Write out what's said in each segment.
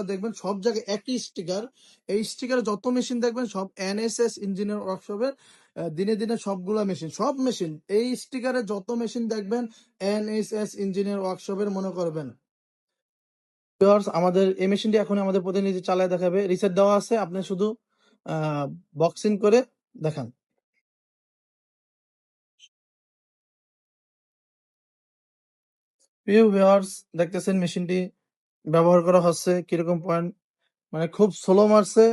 দেখবেন, সব জায়গায় একই স্টিকার এই স্টিকারে যত মেশিন দেখবেন, সব এনএসএস ইঞ্জিনিয়ার ওয়ার্কশপের দিনে দিনে সবগুলা মেশিন সব মেশিন এই স্টিকারে যত মেশিন দেখবেন এনএসএস ইঞ্জিনিয়ার ওয়ার্কশপের মনে করবেন। আমাদের, এই মেশিনটি এখন আমাদের প্রতিনিধি চালায় দেখাবে। রিসেট দেওয়া আছে, আপনি শুধু বক্সিং করে দেখান। প্রিয় দেখতেছেন মেশিনটি ব্যবহার করা হচ্ছে, কীরকম পয়েন্ট মানে খুব স্লো মারছে।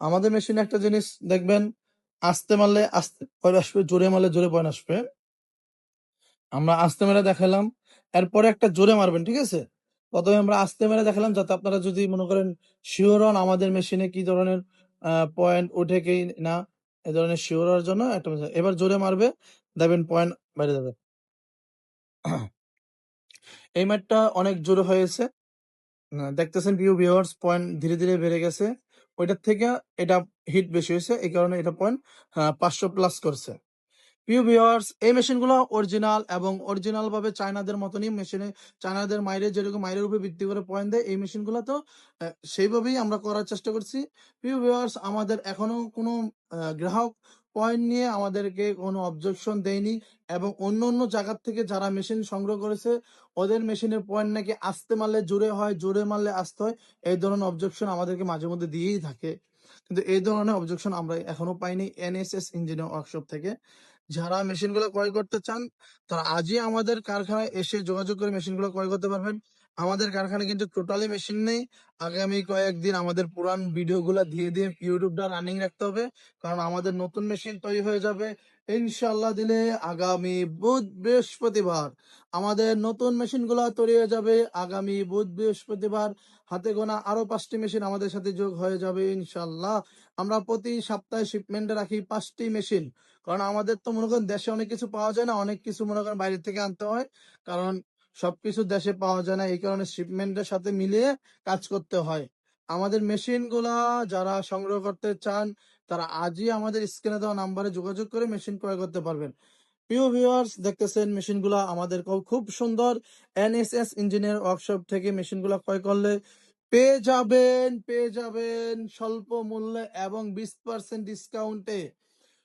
আমাদের মেশিনে একটা জিনিস দেখবেন, আস্তে মারলে আস্তে পয়েন্ট আসবে, জোরে মারলে জোরে পয়েন্ট আসবে। আমরা আস্তে মেরে দেখালাম, এরপরে একটা জোরে মারবেন, ঠিক আছে? প্রথমে আমরা আস্তে মেরে দেখালাম, যাতে আপনারা যদি মনে করেন শিওর হন, আমাদের মেশিনে কি ধরনের পয়েন্ট ওঠে কি না, এ ধরনের শিওর হওয়ার জন্য একটা। এবার জোরে মারবে, দেখবেন পয়েন্ট বেড়ে যাবে। এই ম্যাটটা অনেক জোরে হয়েছে। দেখতেছেন ভিউ ভিউয়ার্স পয়েন্ট ধীরে ধীরে বেড়ে গেছে। ওইটার থেকে এটা হিট বেশি হয়েছে, এই কারণে এটা পয়েন্ট পাঁচশো প্লাস করছে। প্রিয় ভিউয়ার্স এই মেশিনগুলো অরিজিনাল এবং অরিজিনাল ভাবে চায়নাদের মতনই মেশিনে চায়নাদের মাইরে যেরকম মাইরের উপরে ভিত্তি করে পয়েন্ট দেয়, এই মেশিনগুলো তো সেইভাবেই আমরা করার চেষ্টা করছি। প্রিয় ভিউয়ার্স আমাদের এখনও কোনো গ্রাহক পয়েন্ট নিয়ে আমাদেরকে কোনো অবজেকশন দেয়নি এবং অন্য অন্য জায়গার থেকে যারা মেশিন সংগ্রহ করেছে, ওদের মেশিনের পয়েন্ট নাকি আস্তে মারলে জোরে হয়, জোরে মারলে আসতে হয়, এই ধরনের অবজেকশন আমাদেরকে মাঝে মধ্যে দিয়েই থাকে। কিন্তু এই ধরনের অবজেকশন আমরা এখনও পাইনি এনএসএস ইঞ্জিনিয়ার ওয়ার্কশপ থেকে। যারা মেশিনগুলো ক্রয় করতে চান, তারা আজই আমাদের কারখানায় এসে যোগাযোগ করে মেশিনগুলো ক্রয় করতে পারবেন। আমাদের কারখানায় কিন্তু টোটালি মেশিন নেই। আগামী কয়েকদিন আমাদের পুরান ভিডিওগুলো দিয়ে দিয়ে ইউটিউবটা রানিং রাখতে হবে। কারণ আমাদের নতুন মেশিন তৈরি হয়ে যাবে ইনশাল্লাহ দিলে আগামী বুধ, বৃহস্পতিবার আমাদের নতুন মেশিনগুলো তৈরি হয়ে যাবে। আগামী বুধ, বৃহস্পতিবার হাতে গোনা আরও পাঁচটি মেশিন আমাদের সাথে যোগ হয়ে যাবে ইনশাল্লাহ আমরা প্রতি সপ্তাহে শিপমেন্টে রাখি পাঁচটি মেশিন কারণ আমাদের তো মনে করেন দেশে অনেক কিছু পাওয়া যায় না, অনেক কিছু মনে করেন বাইরে থেকে আনতে হয়। কারণ সবকিছু দেশে পাওয়া যায় না, এই কারণে শিপমেন্টের সাথে মিলিয়ে কাজ করতে হয়। আমাদের মেশিনগুলা যারা সংগ্রহ করতে চান, তারা আজই আমাদের স্ক্রিনে দেওয়া নাম্বারে যোগাযোগ করে মেশিন ক্রয় করতে পারবেন। প্রিয় ভিউয়ার্স দেখতেছেন মেশিনগুলা আমাদের খুব সুন্দর এনএসএস ইঞ্জিনিয়ার ওয়ার্কশপ থেকে মেশিনগুলা ক্রয় করলে পেয়ে যাবেন পেয়ে যাবেন স্বল্প মূল্যে এবং বিশ পার্সেন্ট ডিসকাউন্টে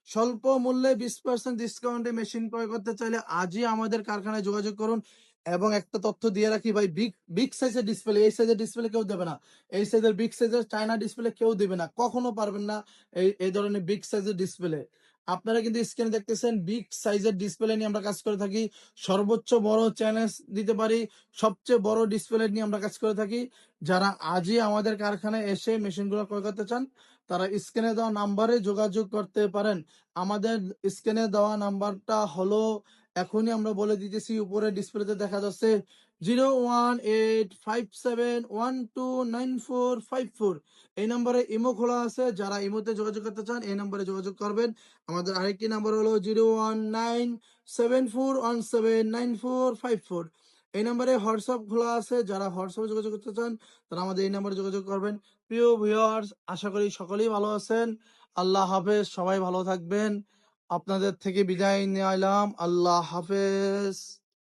স্বল্প মূল্যে বিশ পার্সেন্ট ডিসকাউন্টে মেশিন ক্রয় করতে চাইলে আজই আমাদের কারখানায় যোগাযোগ করুন। এবং একটা তথ্য দিয়ে রাখি ভাই বিগ বিগ সাইজের ডিসপ্লে এই সাইজের ডিসপ্লে কেউ দেবে না। এই সাইজের বিগ সাইজের চায়না ডিসপ্লে কেউ দেবে না। কখনো পারবেন না এই এই ধরনের বিগ সাইজের ডিসপ্লে আপনারা কিন্তু স্ক্রিনে দেখতেছেন বিগ সাইজের ডিসপ্লে নিয়ে আমরা কাজ করে থাকি। সর্বোচ্চ বড় চ্যালেঞ্জ দিতে পারি। সবচেয়ে বড় ডিসপ্লে নিয়ে আমরা কাজ করে থাকি। যারা আজই আমাদের কারখানায় এসে মেশিনগুলো ক্রয় করতে চান, তারা স্ক্রিনে দেওয়া নাম্বারে যোগাযোগ করতে পারেন। আমাদের স্ক্রিনে দেওয়া নাম্বারটা হলো এখনই আমরা বলে দিতেছি, উপরে ডিসপ্লেতে দেখা যাচ্ছে zero one eight five seven one two nine four five four. এই নম্বরে ইমো খোলা আছে, যারা ইমোতে যোগাযোগ করতে চান, এই নম্বরে যোগাযোগ করবেন। আমাদের আরেকটি নাম্বার হলো zero one nine seven four one seven nine four five four. এই নম্বরে হোয়াটসঅ্যাপ খোলা আছে, যারা হোয়াটসঅ্যাপে যোগাযোগ করতে চান, তারা আমাদের এই নম্বরে যোগাযোগ করবেন। প্রিয় ভিউয়ার্স, আশা করি সকলেই ভালো আছেন। আল্লাহ হাফেজ, সবাই ভালো থাকবেন। আপনাদের থেকে বিদায় নিলাম আল্লাহ হাফেজ।